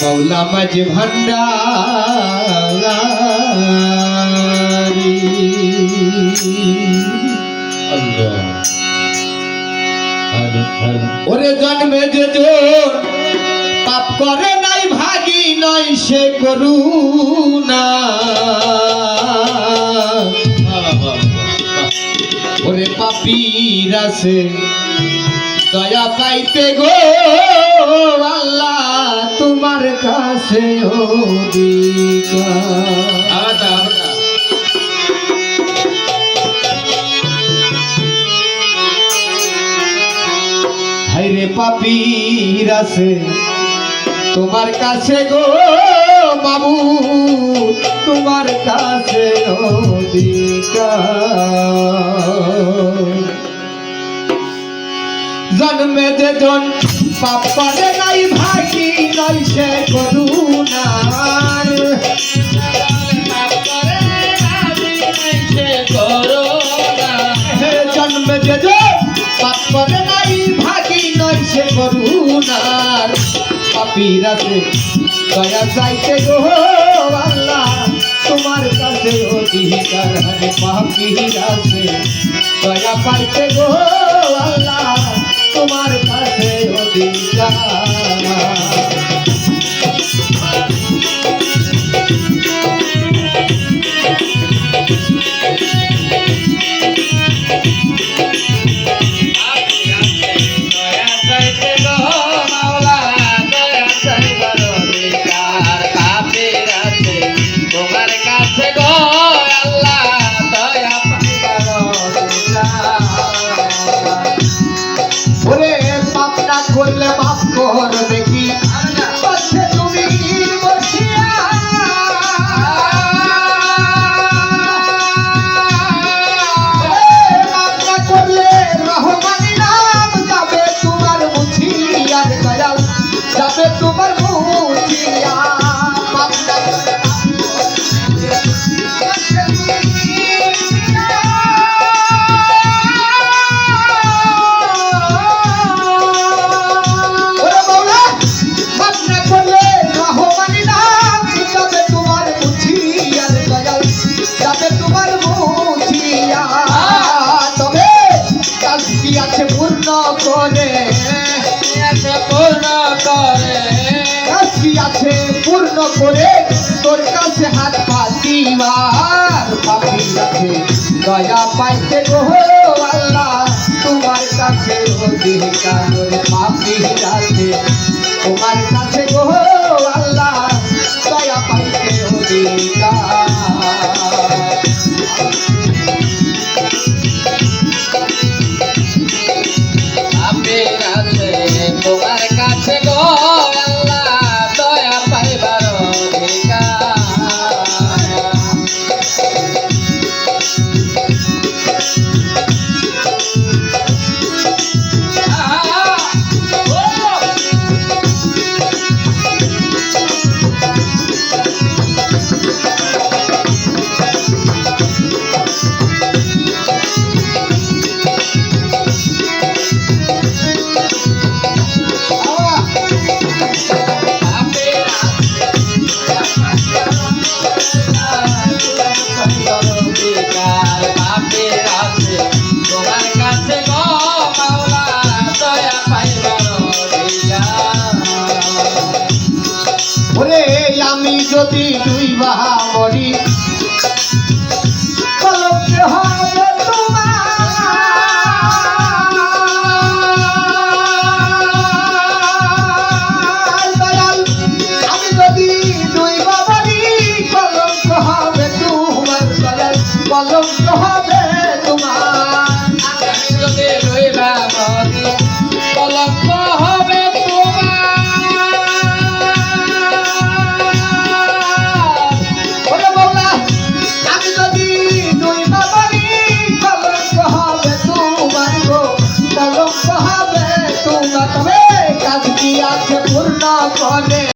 মৌলা মাঝ ভান্ডারি ওরে জন্মে যে পাপ করে নাই, ভাগি নয় সে করুণা। ওরে পাপিরা সে দয়া পাইতে গো আল্লাহ। কাছে হাইরে পাপিরা সে তোমার কাছে গো বাবু তোমার কাছে জন্মে যে জন পাপ করে নাই ভাগি নয় সে। পাপ আল্লাহ, তোমার কাছে অধিকার হরে পাপিরা দয়া পাইতে গো আল্লাহ, তোমার কাছে অধিকার তোমার ওরে পাপ করলে মাফ করবে কি তুমি বসিয়া? ওরে পাপ না করলে রহমানি নাম যাবে তোমার আছে পূর্ণ করে পূর্ণ করে। কাজটি আছে পূর্ণ করে, তোর কাছে হাত পাতিবার পাপি আছে। দয়া পাইতে গো আল্লাহ, তোমার কাছে আছে তোমার কাছে গো আল্লাহ, দয়া পাইতে অধিকার যদি